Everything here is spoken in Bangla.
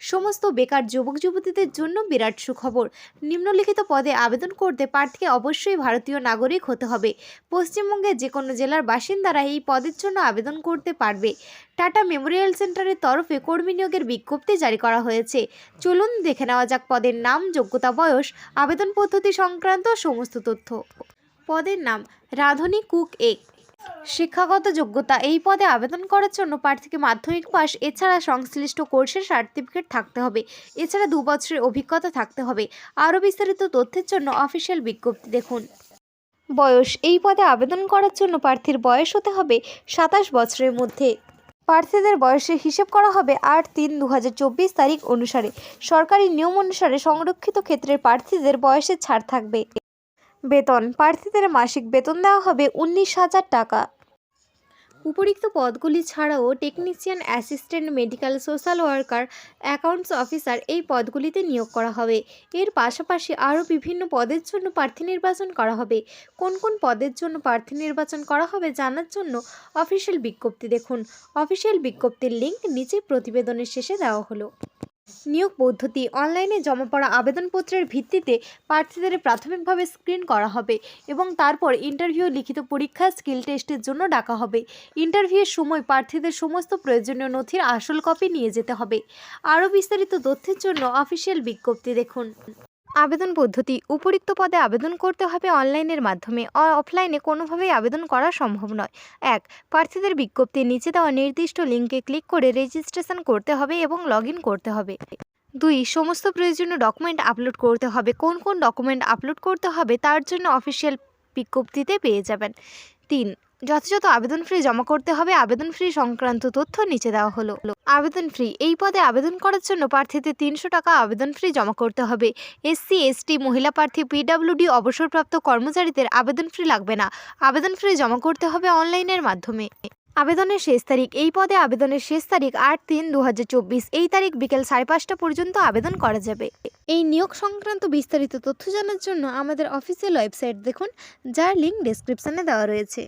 সমস্ত বেকার যুবক যুবতীদের জন্য বিরাট সুখবর। নিম্নলিখিত পদে আবেদন করতে প্রার্থীকে অবশ্যই ভারতীয় নাগরিক হতে হবে। পশ্চিমবঙ্গের যে কোনো জেলার বাসিন্দারা এই পদের জন্য আবেদন করতে পারবে। টাটা মেমোরিয়াল সেন্টারের তরফে কর্মী নিয়োগের বিজ্ঞপ্তি জারি করা হয়েছে। চলুন দেখে নেওয়া যাক পদের নাম, যোগ্যতা, বয়স, আবেদন পদ্ধতি সংক্রান্ত সমস্ত তথ্য। পদের নাম, রাধুনী কুক এক। শিক্ষাগত যোগ্যতা, এই পদে আবেদন করার জন্য প্রার্থীকে মাধ্যমিক পাস এছাড়া সংশ্লিষ্ট কোর্সের সার্টিফিকেট থাকতে হবে। এছাড়া দু বছরের অভিজ্ঞতা থাকতে হবে। আরও বিস্তারিত তথ্যের জন্য অফিসিয়াল বিজ্ঞপ্তি দেখুন। বয়স, এই পদে আবেদন করার জন্য প্রার্থীর বয়স হতে হবে সাতাশ বছরের মধ্যে। প্রার্থীদের বয়সের হিসেব করা হবে আট তিন দু তারিখ অনুসারে। সরকারি নিয়ম অনুসারে সংরক্ষিত ক্ষেত্রের প্রার্থীদের বয়সের ছাড় থাকবে। বেতন। প্রার্থীদের মাসিক বেতন দেওয়া হবে উনিশ হাজার টাকা। উপরিক্ত পদগুলি ছাড়াও technician assistant, medical social worker, accounts officer এই পদগুলিতে নিয়োগ করা হবে। এর পাশাপাশি আরও বিভিন্ন পদের জন্য প্রার্থী নির্বাচন করা হবে। কোন কোন পদের জন্য প্রার্থী নির্বাচন করা হবে জানার জন্য অফিসিয়াল বিজ্ঞপ্তি দেখুন। অফিসিয়াল বিজ্ঞপ্তির লিঙ্ক নিচে প্রতিবেদনের শেষে দেওয়া হলো। নিয়োগ পদ্ধতি, অনলাইনে জমা পড়া আবেদনপত্রের ভিত্তিতে প্রার্থীদের প্রাথমিকভাবে স্ক্রিন করা হবে এবং তারপর ইন্টারভিউ, লিখিত পরীক্ষা, স্কিল টেস্টের জন্য ডাকা হবে। ইন্টারভিউয়ের সময় প্রার্থীদের সমস্ত প্রয়োজনীয় নথির আসল কপি নিয়ে যেতে হবে। আরও বিস্তারিত তথ্যের জন্য অফিসিয়াল বিজ্ঞপ্তি দেখুন। আবেদন পদ্ধতি। উপরিক্ত পদে আবেদন করতে হবে অনলাইনের মাধ্যমে। অফলাইনে কোনোভাবেই আবেদন করা সম্ভব নয়। এক, প্রার্থীদের বিজ্ঞপ্তি, নিচে দেওয়া নির্দিষ্ট লিঙ্কে ক্লিক করে রেজিস্ট্রেশন করতে হবে এবং লগ করতে হবে। দুই, সমস্ত প্রয়োজনীয় ডকুমেন্ট আপলোড করতে হবে। কোন কোন ডকুমেন্ট আপলোড করতে হবে তার জন্য অফিসিয়াল বিজ্ঞপ্তিতে পেয়ে যাবেন। তিন, যথাযথ আবেদন ফি জমা করতে হবে। আবেদন ফি সংক্রান্ত তথ্য নিচে দেওয়া হলো। আবেদন ফ্রি এই পদে আবেদন করার জন্য প্রার্থীদের তিনশো টাকা আবেদন ফ্রি জমা করতে হবে। এসসি, এসটি, মহিলা প্রার্থী পিডাব্লিউডি অবসরপ্রাপ্ত কর্মচারীদের আবেদন ফ্রি লাগবে না। আবেদন ফ্রি জমা করতে হবে অনলাইনের মাধ্যমে। আবেদনের শেষ তারিখ। এই পদে আবেদনের শেষ তারিখ আট তিন দু এই তারিখ বিকেল সাড়ে পাঁচটা পর্যন্ত আবেদন করা যাবে। এই নিয়োগ সংক্রান্ত বিস্তারিত তথ্য জানার জন্য আমাদের অফিসিয়াল ওয়েবসাইট দেখুন, যার লিঙ্ক ডেসক্রিপশনে দেওয়া রয়েছে।